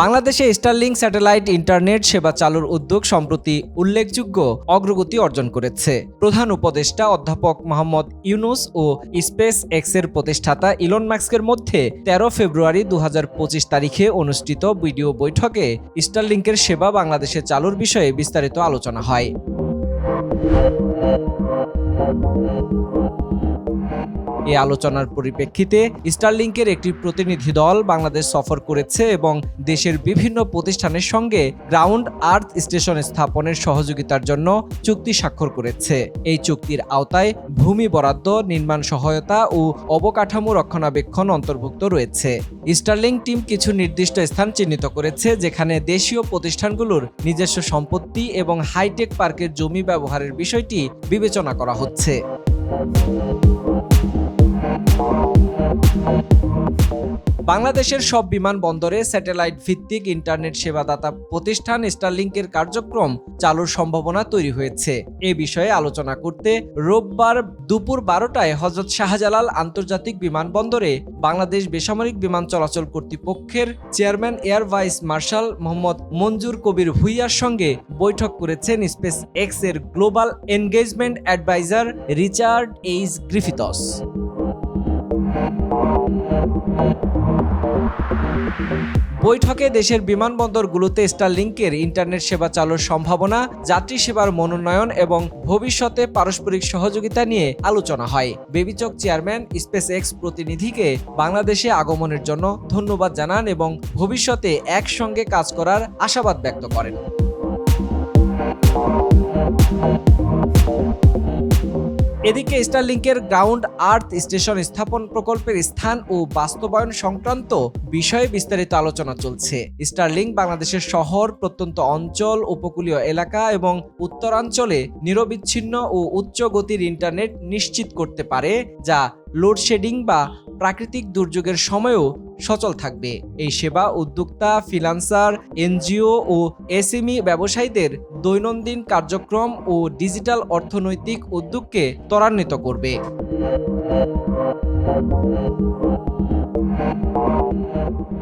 বাংলাদেশে Starlink satellite internet সেবা চালুর উদ্যোগ সম্প্রতি উল্লেখযোগ্য অগ্রগতি অর্জন করেছে। প্রধান উপদেষ্টা অধ্যাপক মোহাম্মদ ইউনুস ও স্পেস এক্সের প্রতিষ্ঠাতা ইলন ম্যাক্সের মধ্যে তেরো ফেব্রুয়ারি দু হাজার পঁচিশ তারিখে অনুষ্ঠিত ভিডিও বৈঠকে স্টারলিংকের সেবা বাংলাদেশে চালুর বিষয়ে বিস্তারিত আলোচনা হয়। এই আলোচনার পরিপ্রেক্ষিতে স্টারলিংকের একটি প্রতিনিধি দল বাংলাদেশ সফর করেছে এবং দেশের বিভিন্ন প্রতিষ্ঠানের সঙ্গে গ্রাউন্ড আর্থ স্টেশন স্থাপনের সহযোগিতার জন্য চুক্তি স্বাক্ষর করেছে। এই চুক্তির আওতায় ভূমি বরাদ্দ, নির্মাণ সহায়তা ও অবকাঠামো রক্ষণাবেক্ষণ অন্তর্ভুক্ত রয়েছে। স্টারলিং টিম কিছু নির্দিষ্ট স্থান চিহ্নিত করেছে, যেখানে দেশীয় প্রতিষ্ঠানগুলোর নিজস্ব সম্পত্তি এবং হাইটেক পার্কের জমি ব্যবহারের বিষয়টি বিবেচনা করা হচ্ছে। বাংলাদেশের সব বিমানবন্দরে স্যাটেলাইট ভিত্তিক ইন্টারনেট সেবাদাতা প্রতিষ্ঠান স্টারলিংকের কার্যক্রম চালুর সম্ভাবনা তৈরি হয়েছে। এ বিষয়ে আলোচনা করতে রোববার দুপুর বারোটায় হজরত শাহজালাল আন্তর্জাতিক বিমানবন্দরে বাংলাদেশ বেসামরিক বিমান চলাচল কর্তৃপক্ষের chairman air vice marshal Mohammad Manzur Kabir ভুইয়ার সঙ্গে বৈঠক করেছেন স্পেস এক্সের global engagement adviser Richard H Griffiths. বৈঠকে দেশের বিমানবন্দরগুলোতে স্টারলিংকের ইন্টারনেট সেবা চালুর সম্ভাবনা, যাত্রী সেবার মনোনয়ন এবং ভবিষ্যতে পারস্পরিক সহযোগিতা নিয়ে আলোচনা হয়। বেবিচক চেয়ারম্যান স্পেস এক্স প্রতিনিধিকে বাংলাদেশে আগমনের জন্য ধন্যবাদ জানান এবং ভবিষ্যতে একসঙ্গে কাজ করার আশাবাদ ব্যক্ত করেন। এদিকে স্টারলিংকের গ্রাউন্ড আর্থ স্টেশন স্থাপন প্রকল্পের স্থান ও বাস্তবায়ন সংক্রান্ত বিষয়ে বিস্তারিত আলোচনা চলছে। স্টারলিংক বাংলাদেশের শহর, প্রত্যন্ত অঞ্চল, উপকূলীয় এলাকা এবং উত্তরাঞ্চলে নিরবিচ্ছিন্ন ও উচ্চ গতির ইন্টারনেট নিশ্চিত করতে পারে, যা লোডশেডিং বা প্রাকৃতিক দুর্যোগের সময়ও সচল থাকবে। এই সেবা উদ্যোক্তা ফিলান্সার এনজিও ও এসএমই ব্যবসায়ীদের দৈনন্দিন কার্যক্রম ও ডিজিটাল অর্থনৈতিক উদ্যোগকে ত্বরান্বিত করবে।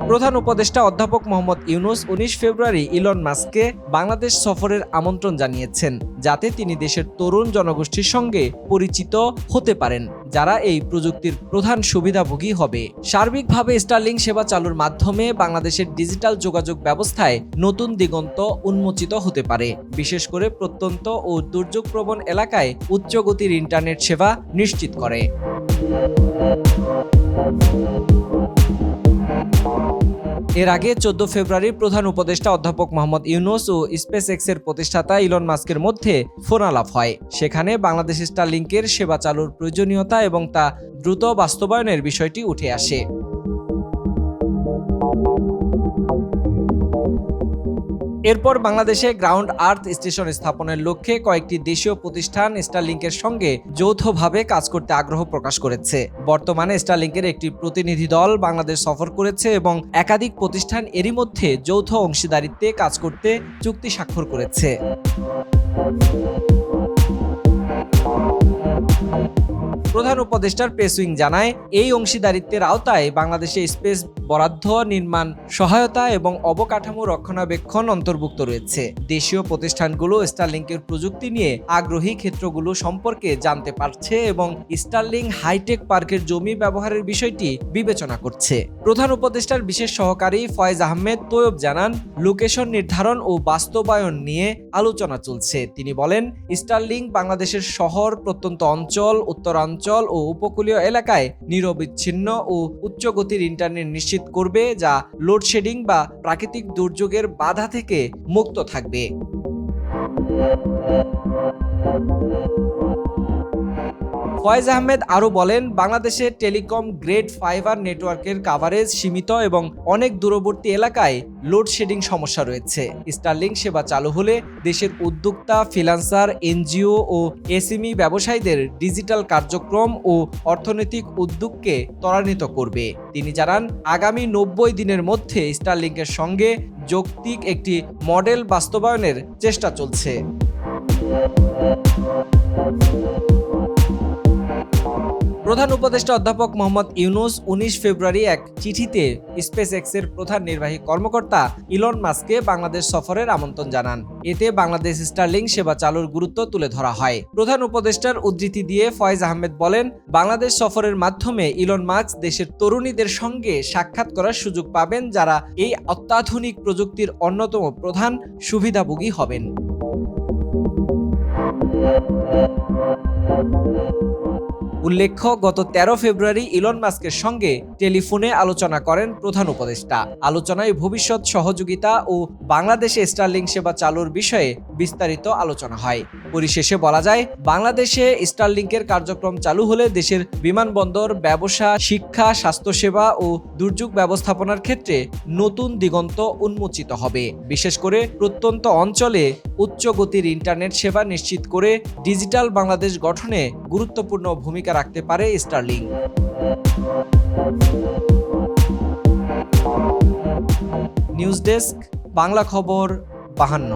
প্রধান উপদেষ্টা অধ্যাপক মোহাম্মদ ইউনুস উনিশ ফেব্রুয়ারি ইলন মাস্ককে বাংলাদেশ সফরের আমন্ত্রণ জানিয়েছেন, যাতে তিনি দেশের তরুণ জনগোষ্ঠীর সঙ্গে পরিচিত হতে পারেন, যারা এই প্রযুক্তির প্রধান সুবিধাভোগী হবে। সার্বিকভাবে স্টারলিং সেবা চালুর মাধ্যমে বাংলাদেশের ডিজিটাল যোগাযোগ ব্যবস্থায় নতুন দিগন্ত উন্মোচিত হতে পারে। বিশেষ করে প্রত্যন্ত ও দুর্যোগপ্রবণ এলাকায় উচ্চগতির ইন্টারনেট সেবা নিশ্চিত করে। এর আগে চোদ্দ ফেব্রুয়ারির প্রধান উপদেষ্টা অধ্যাপক মোহাম্মদ ইউনুস ও স্পেস এক্সের প্রতিষ্ঠাতা ইলন মাস্কের মধ্যে ফোনালাপ হয়। সেখানে বাংলাদেশ স্টারলিংকের সেবা চালুর প্রয়োজনীয়তা এবং তা দ্রুত বাস্তবায়নের বিষয়টি উঠে আসে। এরপর বাংলাদেশে গ্রাউন্ড আর্থ স্টেশন স্থাপনের লক্ষ্যে কয়েকটি দেশীয় প্রতিষ্ঠান স্টারলিংকের সঙ্গে যৌথভাবে কাজ করতে আগ্রহ প্রকাশ করেছে। বর্তমানে স্টারলিংকের একটি প্রতিনিধি দল বাংলাদেশ সফর করেছে এবং একাধিক প্রতিষ্ঠান এরই মধ্যে যৌথ অংশীদারিত্বে কাজ করতে চুক্তি স্বাক্ষর করেছে। প্রধান উপদেষ্টার প্রেসউইং জানায়, এই অংশীদারিত্বের আওতায় বাংলাদেশে স্পেস বরাদ্দ, নির্মাণ সহায়তা এবং অবকাঠামো রক্ষণাবেক্ষণ অন্তর্ভুক্ত রয়েছে। দেশীয় প্রতিষ্ঠানগুলো স্টারলিংকের প্রযুক্তি নিয়ে আগ্রহী ক্ষেত্রগুলো সম্পর্কে জানতে পারছে এবং স্টারলিং হাইটেক পার্কের জমি ব্যবহারের বিষয়টি বিবেচনা করছে। প্রধান উপদেষ্টার বিশেষ সহকারী ফয়েজ আহমেদ তৈয়ব জানান, লোকেশন নির্ধারণ ও বাস্তবায়ন নিয়ে আলোচনা চলছে। তিনি বলেন, স্টারলিং বাংলাদেশের শহর, প্রত্যন্ত অঞ্চল, উত্তরাঞ্চল ও উপকূলীয় এলাকায় নিরবিচ্ছিন্ন ও উচ্চ গতির ইন্টারনেট নিশ্চিত করবে, যা লোডশেডিং বা প্রাকৃতিক দুর্যোগের বাধা থেকে মুক্ত থাকবে। ফয়েজ আহমেদ আরও বলেন, বাংলাদেশে টেলিকম গ্রেড ফাইবার নেটওয়ার্কের কাভারেজ সীমিত এবং অনেক দূরবর্তী এলাকায় লোডশেডিং সমস্যা রয়েছে। স্টারলিং সেবা চালু হলে দেশের উদ্যোক্তা ফ্রিলান্সার এনজিও ও এসএমই ব্যবসায়ীদের ডিজিটাল কার্যক্রম ও অর্থনৈতিক উদ্যোগকে ত্বরান্বিত করবে। তিনি জানান, আগামী নব্বই দিনের মধ্যে স্টারলিংকের সঙ্গে যৌক্তিক একটি মডেল বাস্তবায়নের চেষ্টা চলছে। প্রধান উপদেষ্টা অধ্যাপক মোহাম্মদ ইউনুস উনিশ ফেব্রুয়ারি এক চিঠিতে স্পেস এক্সের প্রধান নির্বাহী কর্মকর্তা ইলন মাস্ককে বাংলাদেশ সফরের আমন্ত্রণ জানান। এতে বাংলাদেশ স্টারলিং সেবা চালুর গুরুত্ব তুলে ধরা হয়। প্রধান উপদেষ্টার উদ্ধৃতি দিয়ে ফয়েজ আহমেদ বলেন, বাংলাদেশ সফরের মাধ্যমে ইলন মাস্ক দেশের তরুণীদের সঙ্গে সাক্ষাৎ করার সুযোগ পাবেন যারা এই অত্যাধুনিক প্রযুক্তির অন্যতম প্রধান সুবিধাভোগী হবেন। উল্লেখ্য, গত তেরো ফেব্রুয়ারি ইলন মাস্কের সঙ্গে টেলিফোনে আলোচনা করেন প্রধান উপদেষ্টা। আলোচনায় ভবিষ্যৎ সহযোগিতা ও বাংলাদেশে স্টারলিং সেবা চালুর বিষয়ে বিস্তারিত আলোচনা হয়। পরিশেষে বলা যায়, বাংলাদেশে স্টারলিংকের কার্যক্রম চালু হলে দেশের বিমানবন্দর, ব্যবসা, শিক্ষা, স্বাস্থ্যসেবা ও দুর্যোগ ব্যবস্থাপনার ক্ষেত্রে নতুন দিগন্ত উন্মোচিত হবে। বিশেষ করে প্রত্যন্ত অঞ্চলে উচ্চ গতির ইন্টারনেট সেবা নিশ্চিত করে ডিজিটাল বাংলাদেশ গঠনে গুরুত্বপূর্ণ ভূমিকা রাখতে পারে স্টারলিং। নিউজ ডেস্ক, বাংলা খবর, বাহান্ন।